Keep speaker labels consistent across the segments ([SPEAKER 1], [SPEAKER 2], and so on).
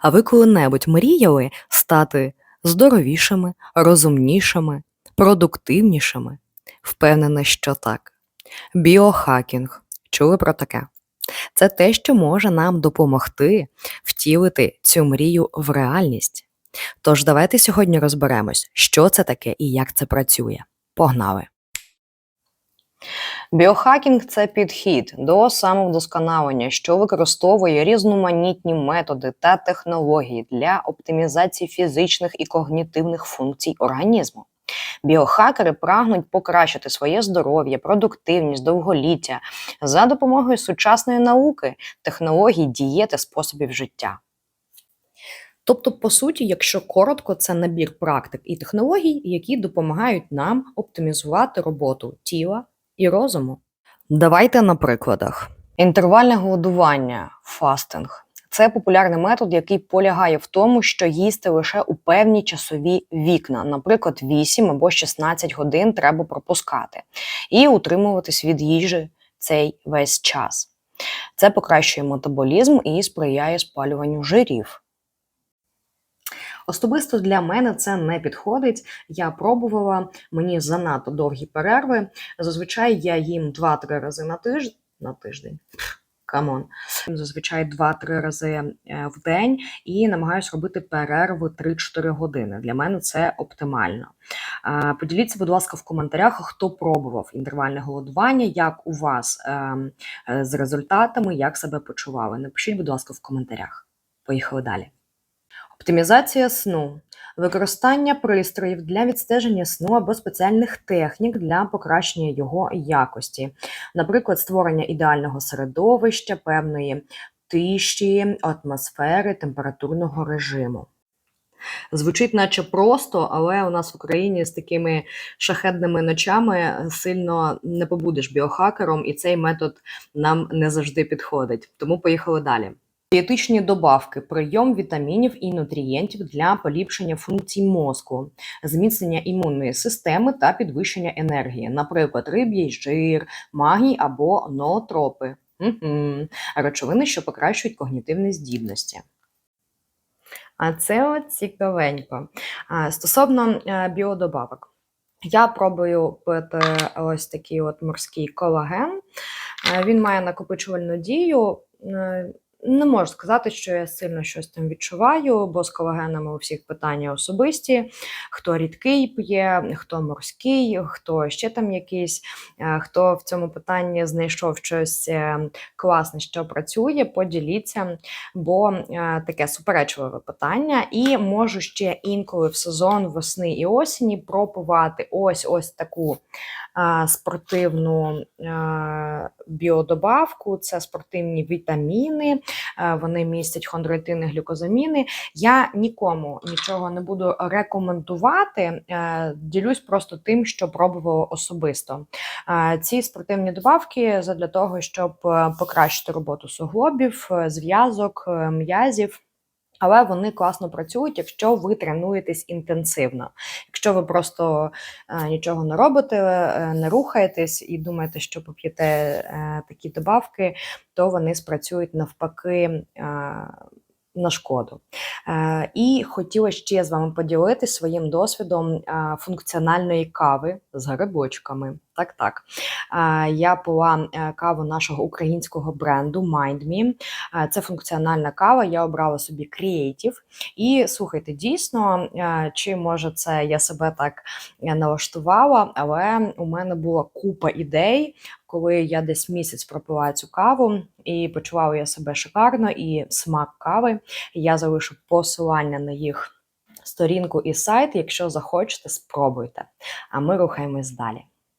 [SPEAKER 1] А ви коли-небудь мріяли стати здоровішими, розумнішими, продуктивнішими? Впевнена, що так. Біохакінг. Чули про таке? Це те, що може нам допомогти втілити цю мрію в реальність. Тож давайте сьогодні розберемось, що це таке і як це працює. Погнали! Біохакінг це підхід до самовдосконалення, що використовує різноманітні методи та технології для оптимізації фізичних і когнітивних функцій організму. Біохакери прагнуть покращити своє здоров'я, продуктивність, довголіття за допомогою сучасної науки, технологій, дієти, способів життя. Тобто, по суті, якщо коротко, це набір практик і технологій, які допомагають нам оптимізувати роботу тіла і розуму. Давайте на прикладах. Інтервальне голодування, фастинг. Це популярний метод, який полягає в тому, що їсти лише у певні часові вікна, наприклад, 8 або 16 годин треба пропускати, і утримуватись від їжі цей весь час. Це покращує метаболізм і сприяє спалюванню жирів. Особисто для мене це не підходить. Я пробувала, мені занадто довгі перерви. Зазвичай я їм 2-3 рази на тиждень. На тиждень. Камон. Зазвичай 2-3 рази е, в день і намагаюся робити перерви 3-4 години. Для мене це оптимально. Поділіться, будь ласка, в коментарях, хто пробував інтервальне голодування, як у вас ем, е, з результатами, як себе почували. Напишіть, будь ласка, в коментарях. Поїхали далі. Оптимізація сну. Використання пристроїв для відстеження сну або спеціальних технік для покращення його якості, наприклад, створення ідеального середовища, певної тиші, атмосфери, температурного режиму. Звучить наче просто, але у нас в Україні з такими шахедними ночами сильно не побудеш біохакером, і цей метод нам не завжди підходить. Тому поїхали далі. Дієтичні добавки, прийом вітамінів і нутрієнтів для поліпшення функцій мозку, зміцнення імунної системи та підвищення енергії, наприклад, риб'яй жир, магній або ноотропи. Речовини, що покращують когнітивні здібності. А це от цікавенько. Стосовно е, біодобавок. Я пробую пити ось такий от морський колаген. Е, Він має накопичувальну дію. Не можу сказати, що я сильно щось там відчуваю, бо з колагенами у всіх питання особисті. Хто рідкий п'є, хто морський, хто ще там якийсь, е, хто в цьому питанні знайшов щось е, класне, що працює, поділіться, бо е, таке суперечливе питання. І можу ще інколи в сезон весни і осені пропивати ось ось таку спортивну біодобавку, це спортивні вітаміни, вони містять хондроїтини, глюкозаміни. Я нікому нічого не буду рекомендувати, е, ділюсь просто тим, що пробувала особисто. Е, Ці спортивні добавки для того, щоб е, покращити роботу суглобів, е, зв'язок, е, м'язів. Але вони класно працюють, якщо ви тренуєтесь інтенсивно. Якщо ви просто е, нічого не робите, е, не рухаєтесь і думаєте, що поп'єте е, такі добавки, то вони спрацюють навпаки. Е, на шкоду. Е, і хотіла ще з вами поділитися своїм досвідом е, функціональної кави з грибочками. Так, так. Е, я пила каву нашого українського бренду MindMe. Це функціональна кава. Я обрала собі Creative. І слухайте, дійсно, чи може це я себе так налаштувала, але у мене була купа ідей, коли я десь місяць пропила цю каву, і почувала я себе шикарно, і смак кави. Я залишу посилання на їх сторінку і сайт. Якщо захочете, спробуйте. А ми рухаємось далі.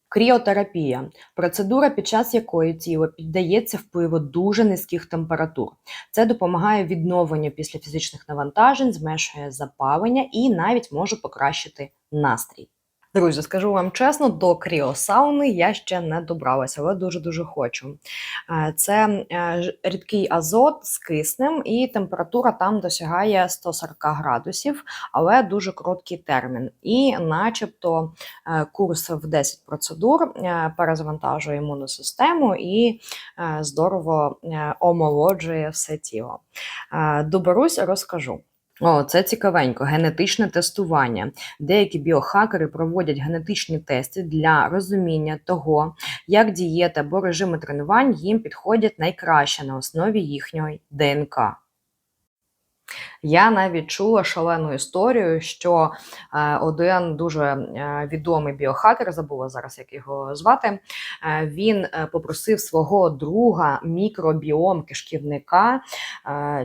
[SPEAKER 1] Кріотерапія процедура, під час якої тіло піддається впливу дуже низьких температур. Це допомагає відновленню після фізичних навантажень, зменшує запалення і навіть може покращити настрій. Друзі, скажу вам чесно, до кріосауни я ще не добралася, але дуже-дуже хочу. Е, Це е, рідкий азот з киснем, і температура там досягає 140 градусів, але дуже короткий термін. І, начебто, е, курс в 10 процедур перезавантажує імунну систему і здорово омолоджує все тіло. Доберусь, розкажу. О, це цікавенько. Генетичне тестування. Деякі біохакери проводять генетичні тести для розуміння того, як дієти або режими тренувань їм підходять найкраще на основі їхньої ДНК. Я навіть чула шалену історію, що е, один дуже е, відомий біохакер, забула зараз, як його звати. е, він попросив свого друга мікробіом кишківника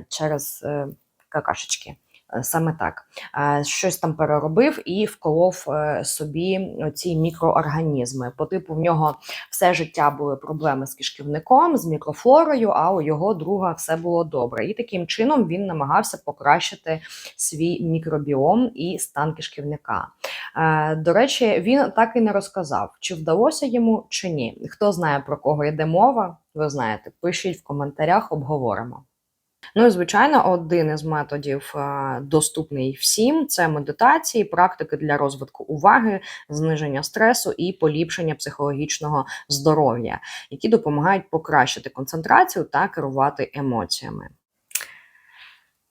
[SPEAKER 1] через какашечки. Е, Саме так, Е, щось там переробив і вколов е, собі ці мікроорганізми. По типу в нього все життя були проблеми з кишківником, з мікрофлорою, а у його друга все було добре. І таким чином він намагався покращити свій мікробіом і стан кишківника. До речі, він так і не розказав, чи вдалося йому, чи ні. Хто знає про кого йде мова, ви знаєте, пишіть в коментарях, обговоримо. Ну і звичайно, один із методів е, доступний всім це медитації, практики для розвитку уваги, зниження стресу і поліпшення психологічного здоров'я, які допомагають покращити концентрацію та керувати емоціями.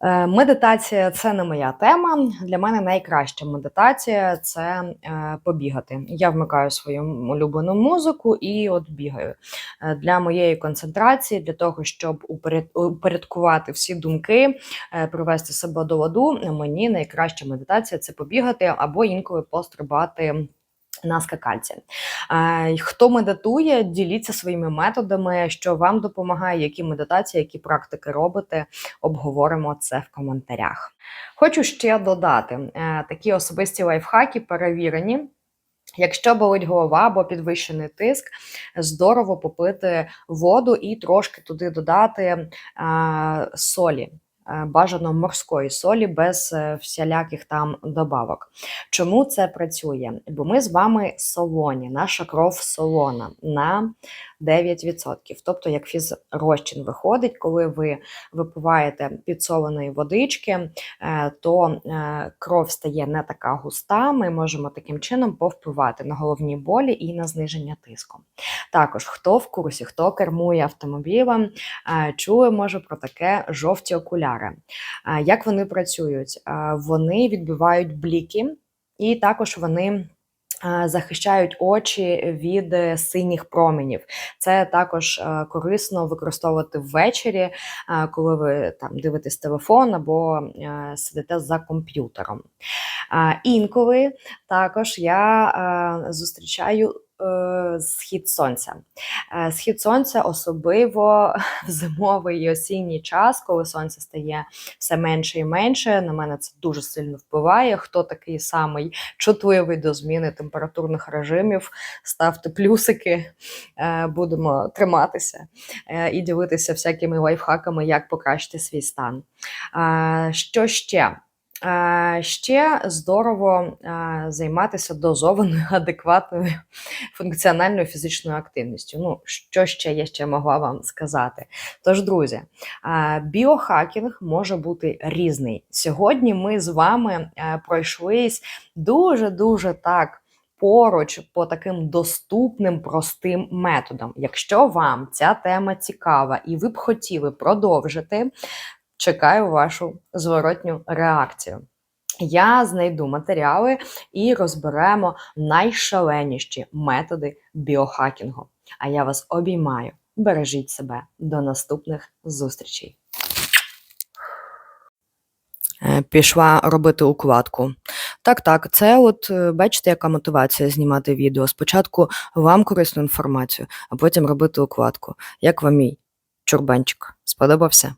[SPEAKER 1] Е, Медитація це не моя тема. Для мене найкраща медитація це е, побігати. Я вмикаю свою улюблену музику і от бігаю. Е, Для моєї концентрації, для того, щоб упоряд- упорядкувати всі думки, привести себе до ладу, мені найкраща медитація це побігати або інколи пострибати. На скакальці. Е, Хто медитує, діліться своїми методами, що вам допомагає, які медитації, які практики робите. Обговоримо це в коментарях. Хочу ще додати е, такі особисті лайфхаки, перевірені. Якщо болить голова або підвищений тиск, здорово попити воду і трошки туди додати е, солі. Е, Бажано морської солі без е, всіляких там добавок. Чому це працює? Бо ми з вами солоні, наша кров солона на 9%. Тобто, як фізрозчин виходить, коли ви випиваєте підсоленої водички, е, то е, кров стає не така густа. Ми можемо таким чином повпливати на головні болі і на зниження тиску. Також хто в курсі, хто кермує автомобілем, е, чує може про таке жовті окуляри. Як вони працюють? Вони відбивають бліки, і також вони. Е, Захищають очі від е, синіх променів. Це також е, корисно використовувати ввечері, коли ви там дивитесь телефон або сидите за комп'ютером. Інколи також я зустрічаю схід сонця. Е, Схід сонця особливо в зимовий і осінній час, коли сонце стає все менше і менше. На мене це дуже сильно впливає. Хто такий самий чутливий до зміни температурних режимів, ставте плюсики, е, будемо триматися е, і ділитися всякими лайфхаками, як покращити свій стан. Е, Що ще? Ще здорово займатися дозованою, адекватною функціональною фізичною активністю. Ну, що ще я ще могла вам сказати? Тож, друзі, біохакінг може бути різний. Сьогодні ми з вами е, пройшлись дуже-дуже так. Поруч по таким доступним простим методам. Якщо вам ця тема цікава і ви б хотіли продовжити, чекаю вашу зворотню реакцію. Я знайду матеріали і розберемо найшаленіші методи біохакінгу. А я вас обіймаю. Бережіть себе до наступних зустрічей. Е, Пішла робити укладку. Так, так, це от е, бачите, яка мотивація знімати відео. Спочатку вам корисну інформацію, а потім робити укладку. Як вам мій чурбанчик? Сподобався?